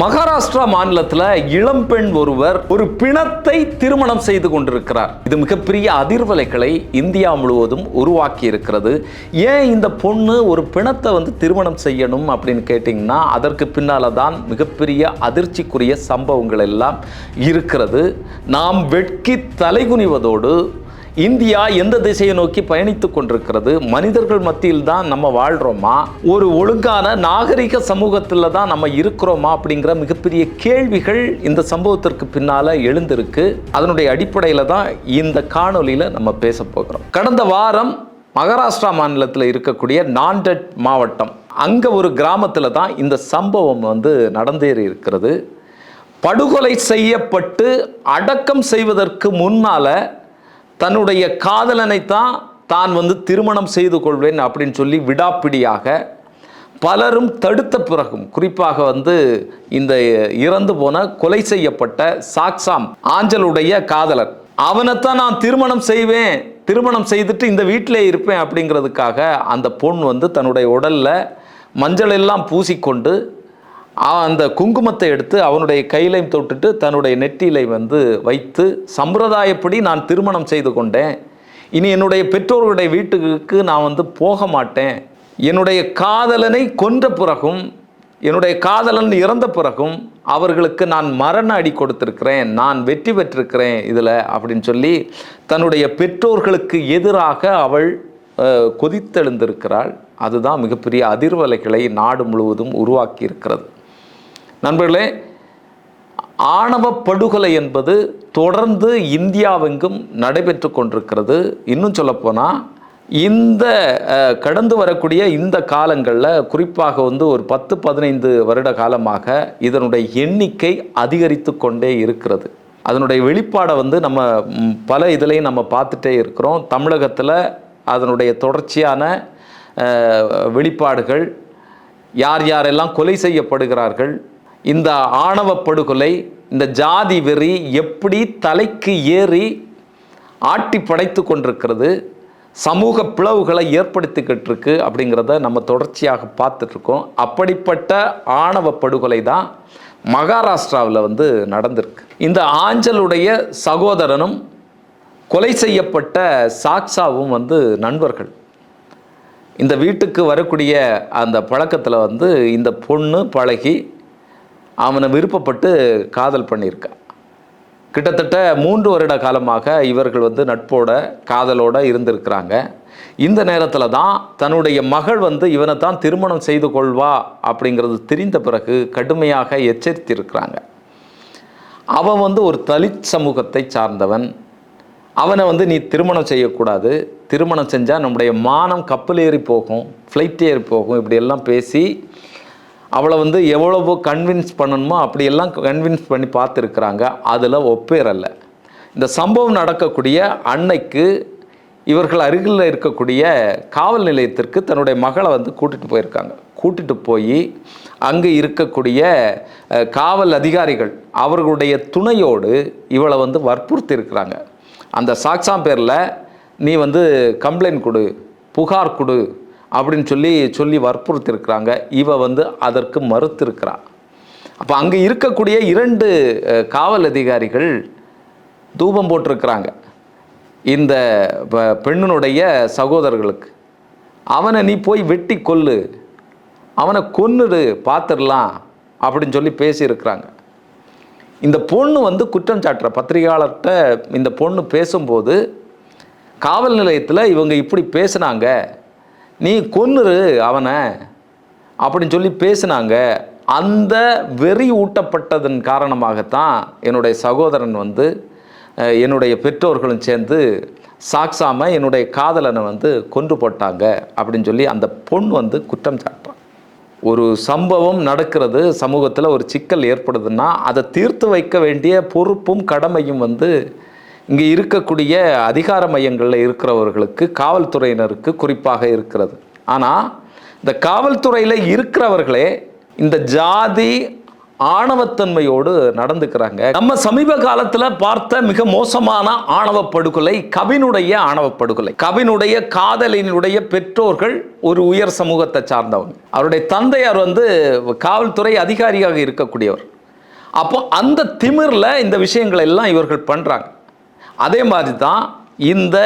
மகாராஷ்டிரா மாநிலத்தில் இளம்பெண் ஒருவர் ஒரு பிணத்தை திருமணம் செய்து கொண்டிருக்கிறார். இது மிகப்பெரிய அதிர்வலைகளை இந்தியா முழுவதும் உருவாக்கி இருக்கிறது ஏன் இந்த பொண்ணு ஒரு பிணத்தை வந்து திருமணம் செய்யணும் அப்படின்னு கேட்டிங்கன்னா அதற்கு பின்னால தான் மிகப்பெரிய அதிர்ச்சிக்குரிய சம்பவங்கள் எல்லாம் இருக்கிறது. நாம் வெட்கி தலைகுனிவதோடு இந்தியா எந்த திசையை நோக்கி பயணித்துக் கொண்டிருக்கிறது? மனிதர்கள் மத்தியில் தான் நம்ம வாழ்கிறோமா ஒரு ஒழுங்கான நாகரிக சமூகத்தில் தான் நம்ம இருக்கிறோமா? அப்படிங்கிற மிகப்பெரிய கேள்விகள் இந்த சம்பவத்திற்கு பின்னால் எழுந்திருக்கு. அதனுடைய அடிப்படையில் தான் இந்த காணொலியில் நம்ம பேச போகிறோம். கடந்த வாரம் மகாராஷ்டிரா மாநிலத்தில் இருக்கக்கூடிய நாண்டட் மாவட்டம். அங்கே ஒரு கிராமத்தில் தான் இந்த சம்பவம் வந்து நடந்தேறி இருக்கிறது. படுகொலை செய்யப்பட்டு அடக்கம் செய்வதற்கு முன்னால தன்னுடைய காதலனைத்தான் தான் வந்து திருமணம் செய்து கொள்வேன் அப்படின்னு சொல்லி விடாப்பிடியாக பலரும் தடுத்த பிறகும் குறிப்பாக வந்து இந்த இறந்து போன கொலை செய்யப்பட்ட சாக்சாம் ஆஞ்சலுடைய காதலர். அவனைத்தான் நான் திருமணம் செய்வேன் திருமணம் செய்துட்டு இந்த வீட்டிலே இருப்பேன் அப்படிங்கிறதுக்காக அந்த பொண் வந்து தன்னுடைய உடலில் மஞ்சள் எல்லாம் பூசிக்கொண்டு அந்த குங்குமத்தை எடுத்து அவனுடைய கையிலையும் தொட்டுட்டு தன்னுடைய நெற்றியிலை வந்து வைத்து சம்பிரதாயப்படி நான் திருமணம் செய்து கொண்டேன். இனி என்னுடைய பெற்றோர்களுடைய வீட்டுக்கு நான் வந்து போக மாட்டேன். என்னுடைய காதலனை கொன்ற பிறகும் என்னுடைய காதலன் இறந்த பிறகும் அவர்களுக்கு நான் மரண அடி கொடுத்திருக்கிறேன். நான் வெற்றி பெற்றிருக்கிறேன் இதில் அப்படின்னு சொல்லி தன்னுடைய பெற்றோர்களுக்கு எதிராக அவள் கொதித்தெழுந்திருக்கிறாள். அதுதான் மிகப்பெரிய அதிர்வலைகளை நாடு முழுவதும் உருவாக்கி இருக்கிறது நண்பர்களே ஆணவ படுகொலை என்பது தொடர்ந்து இந்தியாவெங்கும் நடைபெற்று கொண்டிருக்கிறது. இன்னும் சொல்லப்போனால் இந்த கடந்து வரக்கூடிய இந்த காலங்களில் குறிப்பாக வந்து ஒரு பத்து பதினைந்து வருட காலமாக இதனுடைய எண்ணிக்கை அதிகரித்து கொண்டே இருக்கிறது. அதனுடைய வெளிப்பாடை வந்து நம்ம பல இதுலேயும் நம்ம பார்த்துட்டே இருக்கிறோம். தமிழகத்தில் அதனுடைய தொடர்ச்சியான வெளிப்பாடுகள் யார் யாரெல்லாம் கொலை செய்யப்படுகிறார்கள் இந்த ஆணவ படுகொலை இந்த ஜாதி வெறி எப்படி தலைக்கு ஏறி ஆட்டி படைத்து கொண்டிருக்கிறது சமூக பிளவுகளை ஏற்படுத்திக்கிட்டு இருக்கு அப்படிங்கிறத நம்ம தொடர்ச்சியாக பார்த்துட்ருக்கோம் அப்படிப்பட்ட ஆணவ படுகொலை தான் மகாராஷ்டிராவில் வந்து நடந்திருக்கு. இந்த ஆஞ்சலுடைய சகோதரனும் கொலை செய்யப்பட்ட சாக்சாவும் வந்து நண்பர்கள். இந்த வீட்டுக்கு வரக்கூடிய அந்த பழக்கத்தில் வந்து இந்த பொண்ணு பழகி அவனை விருப்பப்பட்டு காதல் பண்ணியிருக்கா. கிட்டத்தட்ட மூன்று வருட காலமாக இவர்கள் வந்து நட்போட காதலோட இருந்திருக்கிறாங்க. இந்த நேரத்தில் தான் தன்னுடைய மகள் வந்து இவனை தான் திருமணம் செய்து கொள்வா அப்படிங்கிறது தெரிந்த பிறகு கடுமையாக எச்சரித்திருக்கிறாங்க. அவன் வந்து ஒரு தலித் சமூகத்தை சார்ந்தவன். அவனை வந்து நீ திருமணம் செய்யக்கூடாது. திருமணம் செஞ்சால் நம்முடைய மானம் கப்பல் ஏறி போகும் ஃப்ளைட் ஏறி போகும் இப்படியெல்லாம் பேசி அவளை வந்து எவ்வளவோ கன்வின்ஸ் பண்ணணுமோ அப்படியெல்லாம் கன்வின்ஸ் பண்ணி பார்த்துருக்குறாங்க. அதில் ஒப்பேரல்ல. இந்த சம்பவம் நடக்கக்கூடிய அன்னைக்கு இவர்கள் அருகில் இருக்கக்கூடிய காவல் நிலையத்திற்கு தன்னுடைய மகளை வந்து கூட்டிகிட்டு போயிருக்காங்க. கூட்டிகிட்டு போய் அங்கே இருக்கக்கூடிய காவல் அதிகாரிகள் அவர்களுடைய துணையோடு இவளை வந்து வற்புறுத்தி இருக்கிறாங்க அந்த சாக்ஸாம் பேரில் நீ வந்து கம்ப்ளைண்ட் கொடு புகார் கொடு அப்படின்னு சொல்லி சொல்லி வற்புறுத்திருக்கிறாங்க இவ வந்து அதற்கு மறுத்திருக்கிறா. அப்போ அங்கே இருக்கக்கூடிய இரண்டு காவல் அதிகாரிகள் தூபம் போட்டிருக்கிறாங்க. இந்த ப- பெண்ணினுடைய சகோதரர்களுக்கு. அவனை நீ போய் வெட்டி கொல்லு. அவனை கொன்னுடு பார்த்துடலாம் அப்படின்னு சொல்லி பேசியிருக்கிறாங்க. இந்த பொண்ணு வந்து குற்றம் சாட்டுற பத்திரிகையாளர்கிட்ட இந்த பொண்ணு பேசும்போது காவல் நிலையத்தில் இவங்க இப்படி பேசுனாங்க. நீ கொன்னுரு அவனை அப்படின்னு சொல்லி பேசுனாங்க. அந்த வெறி ஊட்டப்பட்டதன் காரணமாகத்தான் என்னுடைய சகோதரன் வந்து என்னுடைய பெற்றோர்களும் சேர்ந்து சாக்ஸாம என்னுடைய காதலனை வந்து கொன்று போட்டாங்க அப்படின்னு சொல்லி அந்த பொண் வந்து குற்றம் சாட்டுறான். ஒரு சம்பவம் நடக்கிறது சமூகத்தில் ஒரு சிக்கல் ஏற்படுதுன்னா அதை தீர்த்து வைக்க வேண்டிய பொறுப்பும் கடமையும் வந்து இங்கே இருக்கக்கூடிய அதிகார மையங்களில் இருக்கிறவர்களுக்கு காவல்துறையினருக்கு குறிப்பாக இருக்கிறது. ஆனால் இந்த காவல்துறையில் இருக்கிறவர்களே இந்த ஜாதி ஆணவத்தன்மையோடு நடந்துக்கிறாங்க. நம்ம சமீப காலத்தில் பார்த்த மிக மோசமான ஆணவ படுகொலை கவினுடைய ஆணவ படுகொலை. கவினுடைய காதலினுடைய பெற்றோர்கள் ஒரு உயர் சமூகத்தை சார்ந்தவங்க. அவருடைய தந்தையார் வந்து காவல்துறை அதிகாரியாக இருக்கக்கூடியவர். அப்போ அந்த திமிரில் இந்த விஷயங்களெல்லாம் இவர்கள் பண்ணுறாங்க அதே மாதிரி தான் இந்த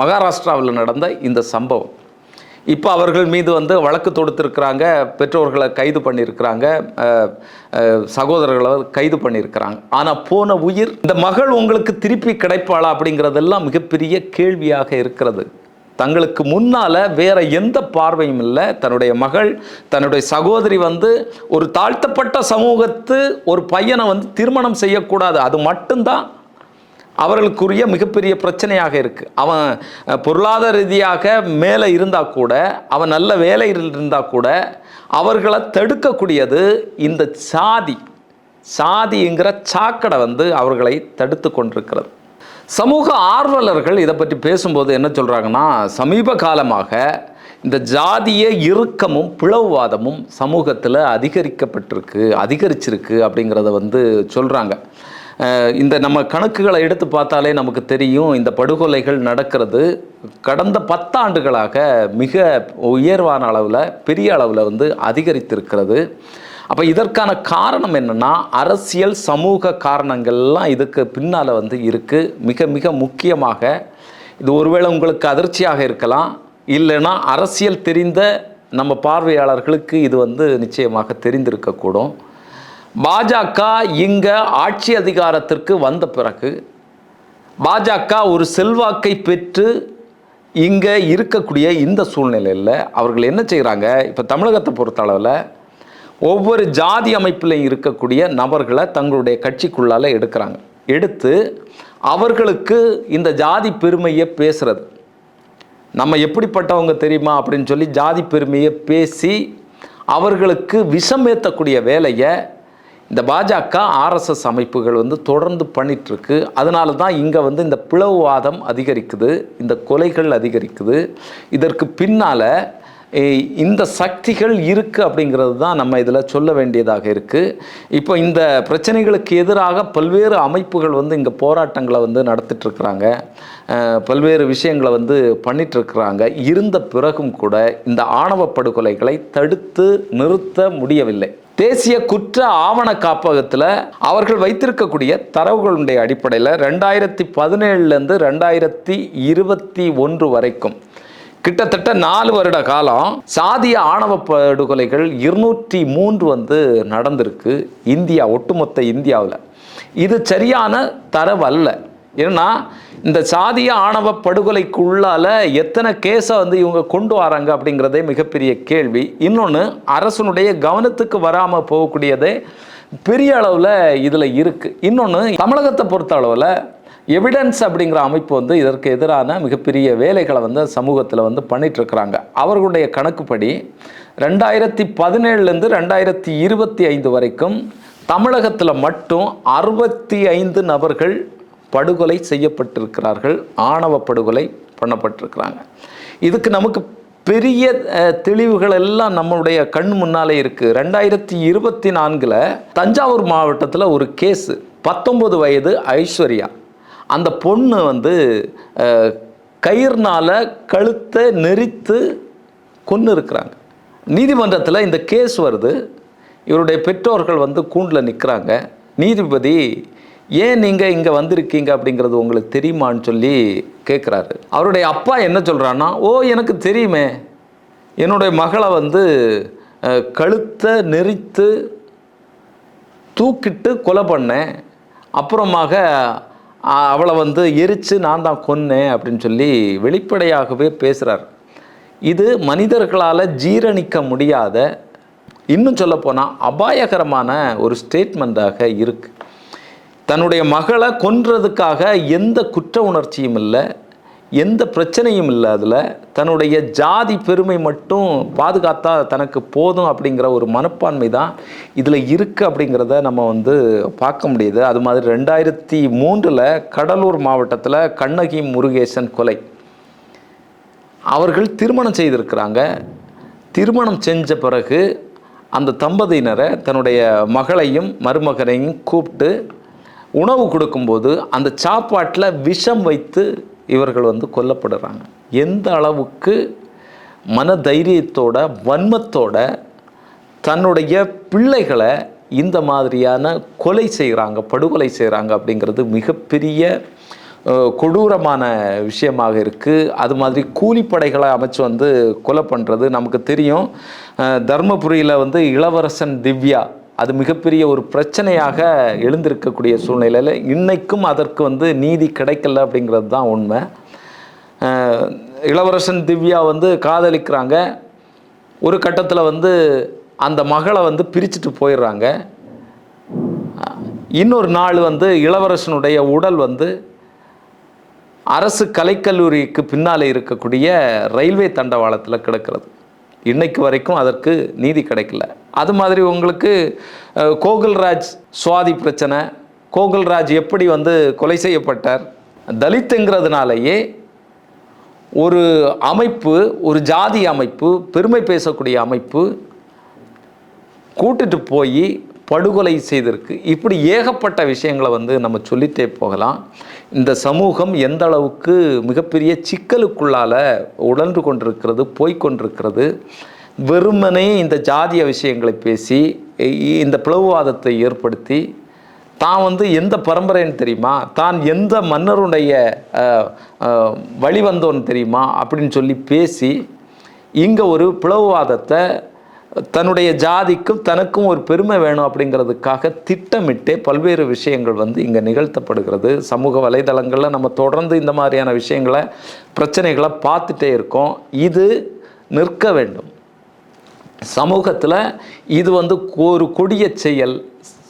மகாராஷ்டிராவில் நடந்த இந்த சம்பவம். இப்போ அவர்கள் மீது வந்து வழக்கு தொடுத்திருக்கிறாங்க பெற்றோர்களை கைது பண்ணியிருக்கிறாங்க சகோதரர்களை கைது பண்ணியிருக்கிறாங்க. ஆனால் போன உயிர் இந்த மகள் உங்களுக்கு திருப்பி கிடைப்பாளா அப்படிங்கிறதெல்லாம் மிகப்பெரிய கேள்வியாக இருக்கிறது. தங்களுக்கு முன்னால் வேற எந்த பார்வையும் இல்லை. தன்னுடைய மகள் தன்னுடைய சகோதரி வந்து ஒரு தாழ்த்தப்பட்ட சமூகத்து ஒரு பையனை வந்து திருமணம் செய்யக்கூடாது. அது மட்டும்தான் அவர்களுக்குரிய மிகப்பெரிய பிரச்சனையாக இருக்குது அவன் பொருளாதார ரீதியாக மேலே இருந்தால் கூட அவன் நல்ல வேலையில் இருந்தால் கூட அவர்களை தடுக்கக்கூடியது இந்த சாதி. சாதிங்கிற சாக்கடை வந்து அவர்களை தடுத்து கொண்டிருக்கிறது. சமூக ஆர்வலர்கள் இதை பற்றி பேசும்போது என்ன சொல்கிறாங்கன்னா சமீப காலமாக இந்த ஜாதிய இறுக்கமும் பிளவுவாதமும் சமூகத்தில் அதிகரிக்கப்பட்டிருக்கு அதிகரிச்சிருக்கு அப்படிங்கிறத வந்து சொல்கிறாங்க இந்த நம்ம கணக்குகளை எடுத்து பார்த்தாலே நமக்கு தெரியும் இந்த படுகொலைகள் நடக்கிறது கடந்த பத்தாண்டுகளாக மிக உயர்வான அளவில் பெரிய அளவில் வந்து அதிகரித்திருக்கிறது. அப்போ இதற்கான காரணம் என்னன்னா அரசியல் சமூக காரணங்கள்லாம் இதுக்கு பின்னால் வந்து இருக்குது மிக மிக முக்கியமாக இது ஒருவேளை உங்களுக்கு அதிர்ச்சியாக இருக்கலாம். இல்லைன்னா அரசியல் தெரிந்த நம்ம பார்வையாளர்களுக்கு இது வந்து நிச்சயமாக தெரிந்திருக்கக்கூடும். பாஜக இங்கே ஆட்சி அதிகாரத்திற்கு வந்த பிறகு பாஜக ஒரு செல்வாக்கை பெற்று இங்கே இருக்கக்கூடிய இந்த சூழ்நிலையில் அவர்கள் என்ன செய்கிறாங்க இப்போ தமிழகத்தை பொறுத்த அளவில் ஒவ்வொரு ஜாதி அமைப்பிலையும் இருக்கக்கூடிய நபர்களை தங்களுடைய கட்சிக்குள்ளால் எடுக்கிறாங்க. எடுத்து அவர்களுக்கு இந்த ஜாதி பெருமையை பேசுறது. நம்ம எப்படிப்பட்டவங்க தெரியுமா அப்படின்னு சொல்லி ஜாதி பெருமையை பேசி அவர்களுக்கு விஷம் ஏற்றக்கூடிய வேலையை இந்த பாஜக ஆர்எஸ்எஸ் அமைப்புகள் வந்து தொடர்ந்து பண்ணிகிட்ருக்கு அதனால தான் இங்கே வந்து இந்த பிளவுவாதம் அதிகரிக்குது இந்த கொலைகள் அதிகரிக்குது. இதற்கு பின்னால் இந்த சக்திகள் இருக்குது அப்படிங்கிறது தான் நம்ம இதில் சொல்ல வேண்டியதாக இருக்குது இப்போ இந்த பிரச்சனைகளுக்கு எதிராக பல்வேறு அமைப்புகள் வந்து இங்கே போராட்டங்களை வந்து நடத்திட்டுருக்குறாங்க. பல்வேறு விஷயங்களை வந்து பண்ணிகிட்ருக்குறாங்க இருந்த பிறகும் கூட இந்த ஆணவ படுகொலைகளை தடுத்து நிறுத்த முடியவில்லை. தேசிய குற்ற ஆவண காப்பகத்தில் அவர்கள் வைத்திருக்கக்கூடிய தரவுகளுடைய அடிப்படையில் ரெண்டாயிரத்தி பதினேழுலேருந்து ரெண்டாயிரத்தி இருபத்தி ஒன்று வரைக்கும் கிட்டத்தட்ட நாலு வருட காலம் சாதிய ஆணவ படுகொலைகள் இருநூற்றி மூன்று வந்து நடந்திருக்கு இந்தியா ஒட்டுமொத்த இந்தியாவில். இது சரியான தரவு அல்ல. ஏன்னா இந்த சாதிய ஆணவ படுகொலைக்குள்ளால எத்தனை கேஸை வந்து இவங்க கொண்டு வராங்க அப்படிங்கிறதே மிகப்பெரிய கேள்வி. இன்னொன்று அரசனுடைய கவனத்துக்கு வராமல் போகக்கூடியதே பெரிய அளவில் இதில் இருக்குது இன்னொன்று தமிழகத்தை பொறுத்த அளவில் எவிடன்ஸ் அப்படிங்கிற அமைப்பு வந்து இதற்கு எதிரான மிகப்பெரிய வேலைகளை வந்து சமூகத்தில் வந்து பண்ணிகிட்ருக்குறாங்க அவர்களுடைய கணக்குப்படி ரெண்டாயிரத்தி பதினேழுலேருந்து ரெண்டாயிரத்தி இருபத்தி ஐந்து வரைக்கும் தமிழகத்தில் மட்டும் அறுபத்தி ஐந்து நபர்கள் படுகொலை செய்யப்பட்டிருக்கிறார்கள் ஆணவ படுகொலை பண்ணப்பட்டிருக்கிறாங்க. இதுக்கு நமக்கு பெரிய தெளிவுகள் எல்லாம் நம்மளுடைய கண் முன்னாலே இருக்குது ரெண்டாயிரத்தி இருபத்தி நான்கில் தஞ்சாவூர் மாவட்டத்தில் ஒரு கேஸு பத்தொம்பது வயது ஐஸ்வர்யா. அந்த பொண்ணு வந்து கயிறுனால் கழுத்தை நெரித்து கொன்று இருக்கிறாங்க நீதிமன்றத்தில் இந்த கேஸ் வருது. இவருடைய பெற்றோர்கள் வந்து கூண்டில் நிற்கிறாங்க நீதிபதி ஏன் நீங்கள் இங்கே வந்திருக்கீங்க அப்படிங்கிறது உங்களுக்கு தெரியுமான்னு சொல்லி கேட்குறாரு அவருடைய அப்பா என்ன சொல்கிறான்னா ஓ எனக்கு தெரியுமே. என்னுடைய மகளை வந்து கழுத்தை நெரித்து தூக்கிட்டு கொலை பண்ணேன். அப்புறமாக அவளை வந்து எரித்து நான் தான் கொன்னேன் அப்படின்னு சொல்லி வெளிப்படையாகவே பேசுகிறார் இது மனிதர்களால் ஜீரணிக்க முடியாத இன்னும் சொல்லப்போனால் அபாயகரமான ஒரு ஸ்டேட்மெண்ட்டாக இருக்குது தன்னுடைய மகளை கொன்றதுக்காக எந்த குற்ற உணர்ச்சியும் இல்லை எந்த பிரச்சனையும் இல்லை அதில். தன்னுடைய ஜாதி பெருமை மட்டும் பாதுகாத்தா தனக்கு போதும் அப்படிங்கிற ஒரு மனப்பான்மை தான் இதில் இருக்குது அப்படிங்கிறத நம்ம வந்து பார்க்க முடியுது. அது மாதிரி ரெண்டாயிரத்தி மூன்றில் கடலூர் மாவட்டத்தில் கண்ணகி முருகேசன் கொலை. அவர்கள் திருமணம் செய்திருக்கிறாங்க. திருமணம் செஞ்ச பிறகு அந்த தம்பதியினரை தன்னுடைய மகளையும் மருமகனையும் கூப்பிட்டு உணவு கொடுக்கும்போது அந்த சாப்பாட்டில் விஷம் வைத்து இவர்கள் வந்து கொல்லப்படுறாங்க. எந்த அளவுக்கு மன தைரியத்தோட வன்மத்தோட தன்னுடைய பிள்ளைகளை இந்த மாதிரியான கொலை செய்கிறாங்க படுகொலை செய்கிறாங்க அப்படிங்கிறது மிகப்பெரிய கொடூரமான விஷயமாக இருக்குது அது மாதிரி கூலிப்படைகளை அமைச்சு வந்து கொலை பண்ணுறது நமக்கு தெரியும். தர்மபுரியில் வந்து இளவரசன் திவ்யா அது மிகப்பெரிய ஒரு பிரச்சனையாக எழுந்திருக்கக்கூடிய சூழ்நிலையில் இன்னைக்கும் அதற்கு வந்து நீதி கிடைக்கல அப்படிங்கிறது தான் உண்மை. இளவரசன் திவ்யா வந்து காதலிக்கிறாங்க. ஒரு கட்டத்தில் வந்து அந்த மகளை வந்து பிரிச்சுட்டு போயிடுறாங்க. இன்னொரு நாள் வந்து இளவரசனுடைய உடல் வந்து அரசு கலைக்கல்லூரிக்கு பின்னாலே இருக்கக்கூடிய ரயில்வே தண்டவாளத்தில் கிடக்கிறது. இன்னைக்கு வரைக்கும் அதற்கு நீதி கிடைக்கல. அது மாதிரி உங்களுக்கு கோகுல்ராஜ் சுவாதி பிரச்சனை கோகுல்ராஜ் எப்படி வந்து கொலை செய்யப்பட்டார் தலித்துங்கிறதுனாலேயே ஒரு அமைப்பு ஒரு ஜாதி அமைப்பு பெருமை பேசக்கூடிய அமைப்பு கூட்டுட்டு போய் படுகொலை செய்திருக்கு. இப்படி ஏகப்பட்ட விஷயங்களை வந்து நம்ம சொல்லிட்டே போகலாம். இந்த சமூகம் எந்த அளவுக்கு மிகப்பெரிய சிக்கலுக்குள்ளால் உழன்று கொண்டிருக்கிறது போய்கொண்டிருக்கிறது வெறுமனே இந்த ஜாதிய விஷயங்களை பேசி இ- இந்த பிளவுவாதத்தை ஏற்படுத்தி தான் வந்து எந்த பரம்பரைன்னு தெரியுமா? தான் எந்த மன்னருடைய வழிவந்தோன்னு வழி வந்தோன்னு தெரியுமா? அப்படின்னு சொல்லி பேசி இங்கே ஒரு பிளவுவாதத்தை தன்னுடைய ஜாதிக்கும் தனக்கும் ஒரு பெருமை வேணும் அப்படிங்கிறதுக்காக திட்டமிட்டே பல்வேறு விஷயங்கள் வந்து இங்கே நிகழ்த்தப்படுகிறது. சமூக வலைதளங்களில் நம்ம தொடர்ந்து இந்த மாதிரியான விஷயங்களை பிரச்சனைகளை பார்த்துட்டே இருக்கோம். இது நிற்க வேண்டும். சமூகத்தில் இது வந்து ஒரு கொடிய செயல்.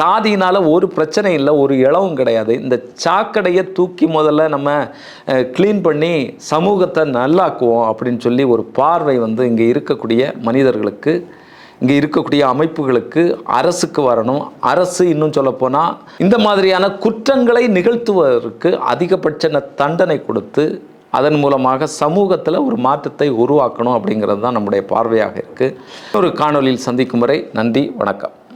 சாதியினால் ஒரு பிரச்சனை இல்லை ஒரு இளவும் கிடையாது. இந்த சாக்கடையை தூக்கி முதல்ல நம்ம க்ளீன் பண்ணி சமூகத்தை நல்லாக்குவோம் அப்படின்னு சொல்லி ஒரு பார்வை வந்து இங்கே இருக்கக்கூடிய மனிதர்களுக்கு இங்கே இருக்கக்கூடிய அமைப்புகளுக்கு அரசுக்கு வரணும். அரசு இன்னும் சொல்லப்போனால் இந்த மாதிரியான குற்றங்களை நிகழ்த்துவதற்கு அதிகபட்ச தண்டனை கொடுத்து அதன் மூலமாக சமூகத்தில் ஒரு மாற்றத்தை உருவாக்கணும் அப்படிங்கிறது தான் நம்முடைய பார்வையாக இருக்குது ஒரு காணொலியில் சந்திக்கும் வரை நன்றி வணக்கம்.